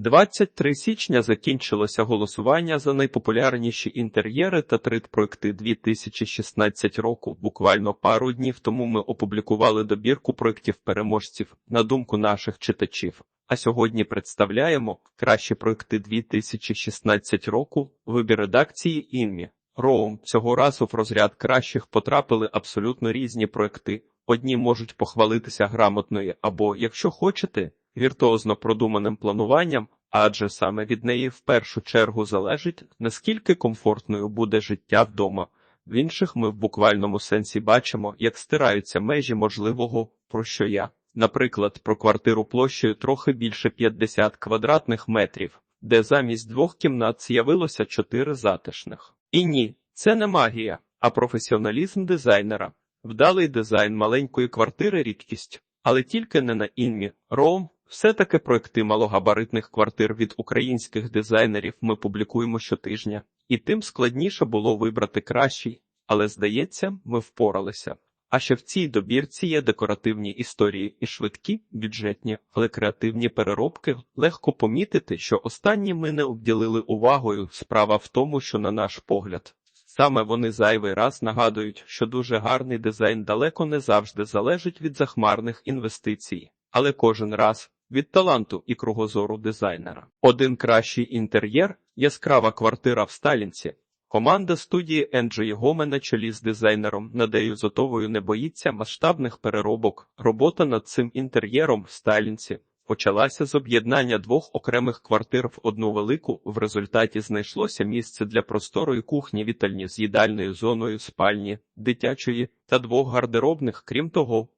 23 січня закінчилося голосування за найпопулярніші інтер'єри та трит-проекти 2016 року. Буквально пару днів тому ми опублікували добірку проєктів переможців на думку наших читачів. А сьогодні представляємо кращі проекти 2016 року. Вибір редакції Інмі. Роум цього разу в розряд кращих потрапили абсолютно різні проекти. Одні можуть похвалитися грамотною або, якщо хочете, віртуозно продуманим плануванням, адже саме від неї в першу чергу залежить, наскільки комфортною буде життя вдома. В інших ми в буквальному сенсі бачимо, як стираються межі можливого, про що я. Наприклад, про квартиру площею трохи більше 50 квадратних метрів, де замість двох кімнат з'явилося чотири затишних. І ні, це не магія, а професіоналізм дизайнера. Вдалий дизайн маленької квартири рідкість, але тільки не на інмі. Ром, все-таки проекти малогабаритних квартир від українських дизайнерів ми публікуємо щотижня, і тим складніше було вибрати кращий, але здається, ми впоралися. А ще в цій добірці є декоративні історії і швидкі, бюджетні, але креативні переробки. Легко помітити, що останні ми не обділили увагою. Справа в тому, що, на наш погляд, саме вони зайвий раз нагадують, що дуже гарний дизайн далеко не завжди залежить від захмарних інвестицій, але кожен раз від таланту і кругозору дизайнера. Один кращий інтер'єр яскрава квартира в Сталінці. Команда студії Енджі Гоме на чолі з дизайнером Надею Зотовою не боїться масштабних переробок. Робота над цим інтер'єром в Сталінці почалася з об'єднання двох окремих квартир в одну велику. В результаті знайшлося місце для просторої кухні, вітальні з їдальною зоною спальні, дитячої та двох гардеробних. Крім того,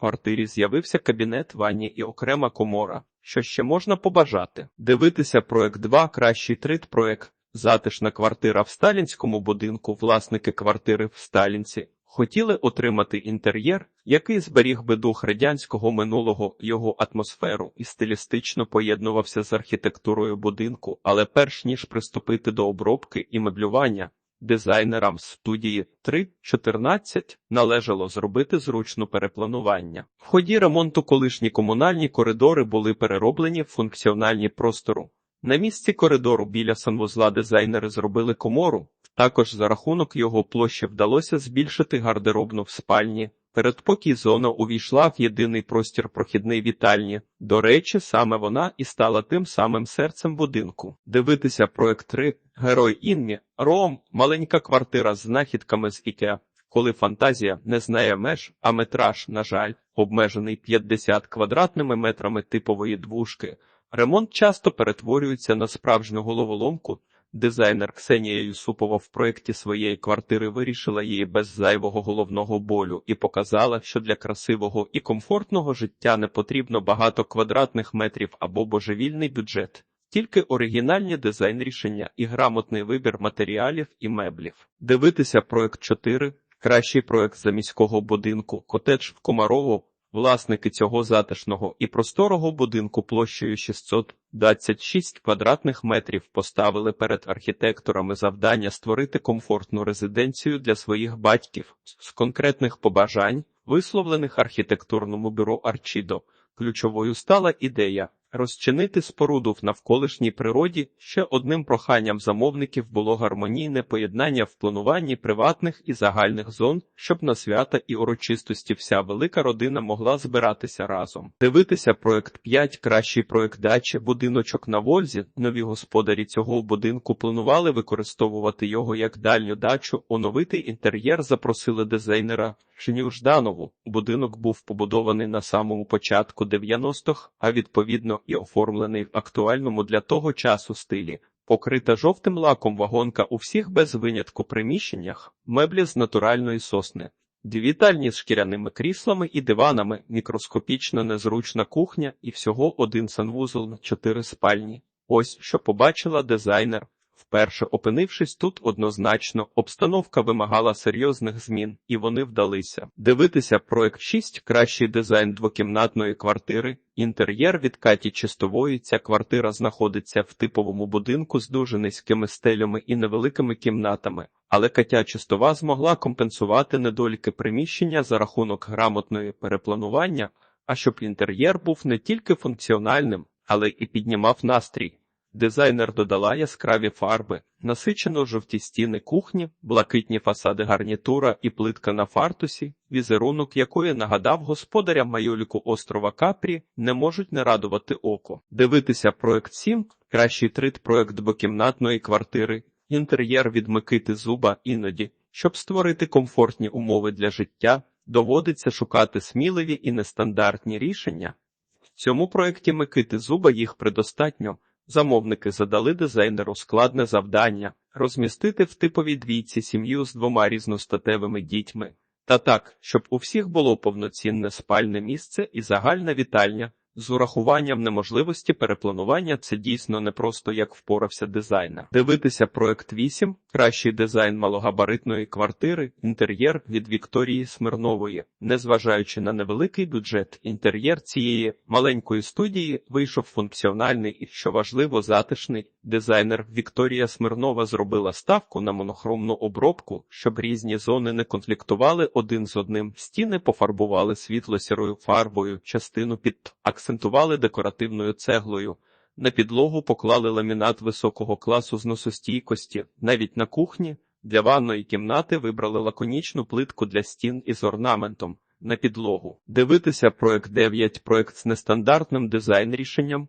квартирі з'явився кабінет ванні і окрема комора. Що ще можна побажати? Дивитися проект 2 кращий трит проект. Затишна квартира в сталінському будинку, власники квартири в Сталінці, хотіли отримати інтер'єр, який зберіг би дух радянського минулого, його атмосферу і стилістично поєднувався з архітектурою будинку, але перш ніж приступити до обробки і меблювання, дизайнерам студії 3.14 належало зробити зручну перепланування. В ході ремонту колишні комунальні коридори були перероблені в функціональні простору. На місці коридору біля санвузла дизайнери зробили комору, також за рахунок його площі вдалося збільшити гардеробну в спальні. Передпокій зона увійшла в єдиний простір прохідний вітальні. До речі, саме вона і стала тим самим серцем будинку. Дивитися проект 3 Герой Інмі, Ром, маленька квартира з знахідками з Ікеа. Коли фантазія не знає меж, а метраж, на жаль, обмежений 50 квадратними метрами типової двушки. Ремонт часто перетворюється на справжню головоломку. Дизайнер Ксенія Юсупова в проєкті своєї квартири вирішила її без зайвого головного болю і показала, що для красивого і комфортного життя не потрібно багато квадратних метрів або божевільний бюджет, тільки оригінальні дизайн рішення і грамотний вибір матеріалів і меблів. Дивитися проєкт 4 кращий проєкт за міського будинку, котедж в Комарово. Власники цього затишного і просторого будинку площею 626 квадратних метрів поставили перед архітекторами завдання створити комфортну резиденцію для своїх батьків з конкретних побажань, висловлених архітектурному бюро Арчідо. Ключовою стала ідея розчинити споруду в навколишній природі. Ще одним проханням замовників було гармонійне поєднання в плануванні приватних і загальних зон, щоб на свята і урочистості вся велика родина могла збиратися разом. Дивитися проект 5 кращий проект дачі, будиночок на Вользі. Нові господарі цього будинку планували використовувати його як дальню дачу. Оновитий інтер'єр запросили дизайнера. Шиню Жданову будинок був побудований на самому початку 90-х, а відповідно і оформлений в актуальному для того часу стилі. Покрита жовтим лаком вагонка у всіх без винятку приміщеннях, меблі з натуральної сосни, дві вітальні з шкіряними кріслами і диванами, мікроскопічна незручна кухня і всього один санвузол на чотири спальні. Ось що побачила дизайнер. Вперше опинившись тут однозначно, обстановка вимагала серйозних змін, і вони вдалися. Дивитися проект 6 кращий дизайн двокімнатної квартири, інтер'єр від Каті Чистової. Ця квартира знаходиться в типовому будинку з дуже низькими стелями і невеликими кімнатами, але Катя Чистова змогла компенсувати недоліки приміщення за рахунок грамотної перепланування, а щоб інтер'єр був не тільки функціональним, але і піднімав настрій. Дизайнер додала яскраві фарби, насичено жовті стіни кухні, блакитні фасади гарнітура і плитка на фартусі, візерунок якої нагадав господарям майоліку острова Капрі, не можуть не радувати око. Дивитися проект 7, кращий трит проект двокімнатної квартири, інтер'єр від Микити Зуба іноді, щоб створити комфортні умови для життя, доводиться шукати сміливі і нестандартні рішення. В цьому проекті Микити Зуба їх предостатньо. Замовники задали дизайнеру складне завдання розмістити в типовій двійці сім'ю з двома різностатевими дітьми. Та так, щоб у всіх було повноцінне спальне місце і загальна вітальня. З урахуванням неможливості перепланування це дійсно не просто як впорався дизайнер. Дивитися проект 8, кращий дизайн малогабаритної квартири, інтер'єр від Вікторії Смирнової. Незважаючи на невеликий бюджет, інтер'єр цієї маленької студії вийшов функціональний і, що важливо, затишний. Дизайнер Вікторія Смирнова зробила ставку на монохромну обробку, щоб різні зони не конфліктували один з одним. Стіни пофарбували світло-сірою фарбою, частину під акцентували декоративною цеглою. На підлогу поклали ламінат високого класу зносостійкості. Навіть на кухні для ванної кімнати вибрали лаконічну плитку для стін із орнаментом на підлогу. Дивитися проект 9 проект з нестандартним дизайн рішенням.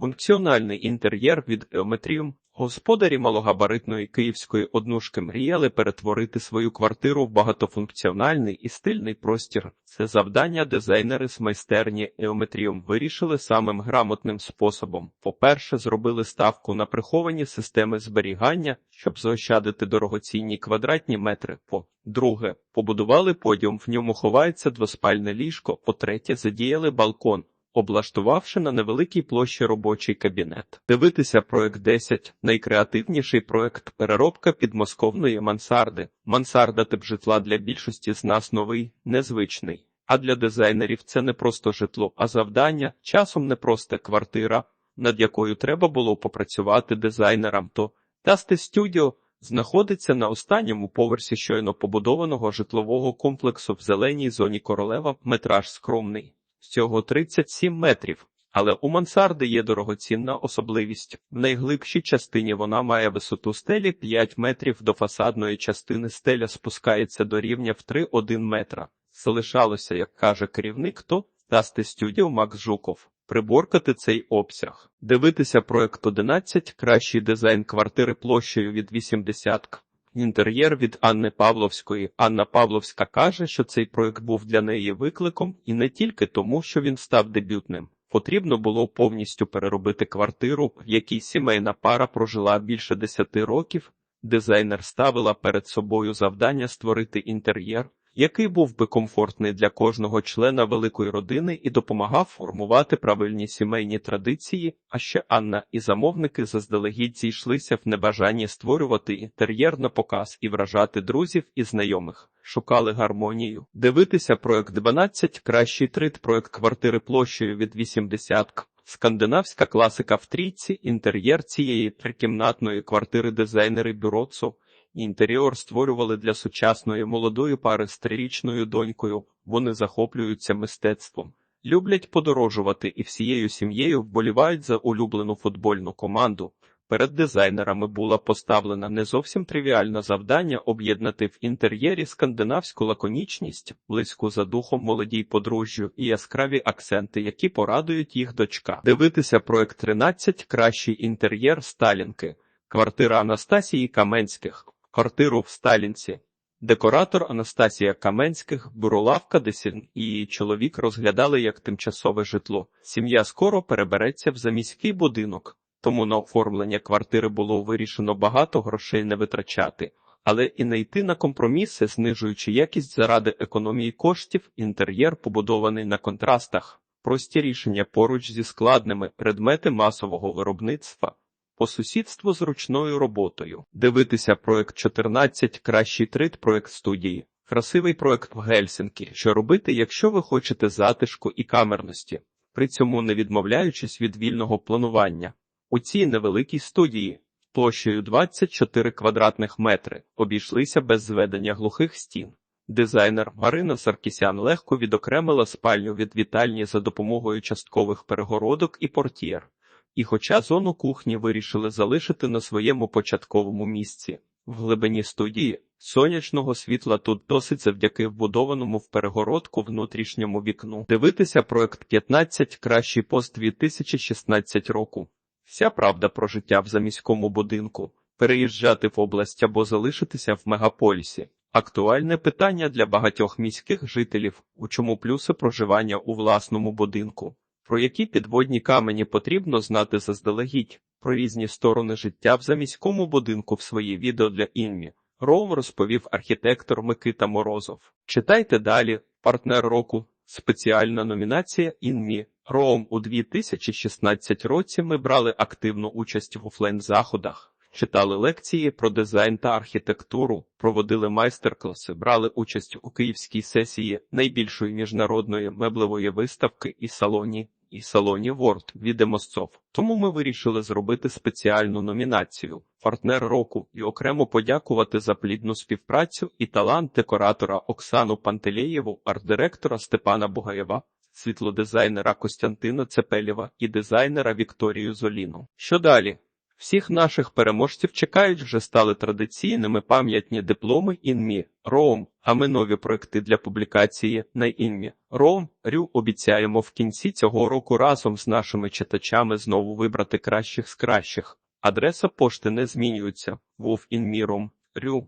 Функціональний інтер'єр від Geometrium. Господарі малогабаритної київської однушки мріяли перетворити свою квартиру в багатофункціональний і стильний простір. Це завдання дизайнери з майстерні Geometrium вирішили самим грамотним способом. По-перше, зробили ставку на приховані системи зберігання, щоб заощадити дорогоцінні квадратні метри. По-друге, побудували подіум, в ньому ховається двоспальне ліжко. По-третє, задіяли балкон облаштувавши на невеликій площі робочий кабінет. Дивитися проект 10 – найкреативніший проект переробка підмосковної мансарди. Мансарда тип житла для більшості з нас новий, незвичний. А для дизайнерів це не просто житло, а завдання, часом не просто квартира, над якою треба було попрацювати дизайнерам. То Тасти Студіо знаходиться на останньому поверсі щойно побудованого житлового комплексу в зеленій зоні королева, метраж скромний всього 37 метрів. Але у мансарди є дорогоцінна особливість. В найглибшій частині вона має висоту стелі 5 метрів до фасадної частини стеля спускається до рівня в 3-1 метра. Залишалося, як каже керівник, то Тасти студіо Макс Жуков. Приборкати цей обсяг, дивитися проект 11, кращий дизайн квартири площею від 80 к. Інтер'єр від Анни Павловської. Анна Павловська каже, що цей проект був для неї викликом, і не тільки тому, що він став дебютним. Потрібно було повністю переробити квартиру, в якій сімейна пара прожила більше десяти років. Дизайнер ставила перед собою завдання створити інтер'єр, який був би комфортний для кожного члена великої родини і допомагав формувати правильні сімейні традиції. А ще Анна і замовники заздалегідь зійшлися в небажанні створювати інтер'єр на показ і вражати друзів і знайомих. Шукали гармонію, дивитися проект 12, кращий трит, проект квартири площею від 80 к. Скандинавська класика в трійці, інтер'єр цієї трикімнатної квартири дизайнери Бюроцу Інтер'єр створювали для сучасної молодої пари з трирічною донькою. Вони захоплюються мистецтвом, люблять подорожувати і всією сім'єю вболівають за улюблену футбольну команду. Перед дизайнерами була поставлена не зовсім тривіальне завдання об'єднати в інтер'єрі скандинавську лаконічність, близьку за духом молодій подружжю і яскраві акценти, які порадують їх дочка. Дивитися проект 13 кращий інтер'єр Сталінки, квартира Анастасії Каменських квартиру в Сталінці. Декоратор Анастасія Каменських, буролавка Десін і її чоловік розглядали як тимчасове житло. Сім'я скоро перебереться в заміський будинок, тому на оформлення квартири було вирішено багато грошей не витрачати, але і не йти на компроміси, знижуючи якість заради економії коштів, інтер'єр побудований на контрастах, прості рішення поруч зі складними предмети масового виробництва по сусідству з ручною роботою. Дивитися проект 14 кращий трит проект студії. Красивий проект в Гельсінкі, що робити, якщо ви хочете затишку і камерності, при цьому не відмовляючись від вільного планування. У цій невеликій студії площею 24 квадратних метри обійшлися без зведення глухих стін. Дизайнер Марина Саркісян легко відокремила спальню від вітальні за допомогою часткових перегородок і портьєр. І хоча зону кухні вирішили залишити на своєму початковому місці, в глибині студії сонячного світла тут досить завдяки вбудованому в перегородку внутрішньому вікну. Дивитися проект 15 кращий пост 2016 року. Вся правда про життя в заміському будинку, переїжджати в область або залишитися в мегаполісі. Актуальне питання для багатьох міських жителів, у чому плюси проживання у власному будинку. Про які підводні камені потрібно знати заздалегідь, про різні сторони життя в заміському будинку в свої відео для Інмі. Ром розповів архітектор Микита Морозов. Читайте далі. Партнер року. Спеціальна номінація Інмі. Ром у 2016 році ми брали активну участь в офлайн-заходах. Читали лекції про дизайн та архітектуру, проводили майстер-класи, брали участь у київській сесії найбільшої міжнародної меблевої виставки і салоні, і салоні Ворд від Емосцов. Тому ми вирішили зробити спеціальну номінацію партнер року і окремо подякувати за плідну співпрацю і талант декоратора Оксану Пантелєєву, арт-директора Степана Бугаєва. Світлодизайнера Костянтина Цепелєва і дизайнера Вікторію Золіну. Що далі? Всіх наших переможців чекають вже стали традиційними пам'ятні дипломи інмі Роум, а ми нові проекти для публікації на інмі Роум Рю обіцяємо в кінці цього року разом з нашими читачами знову вибрати кращих з кращих. Адреса пошти не змінюється. Вов інміром Рю.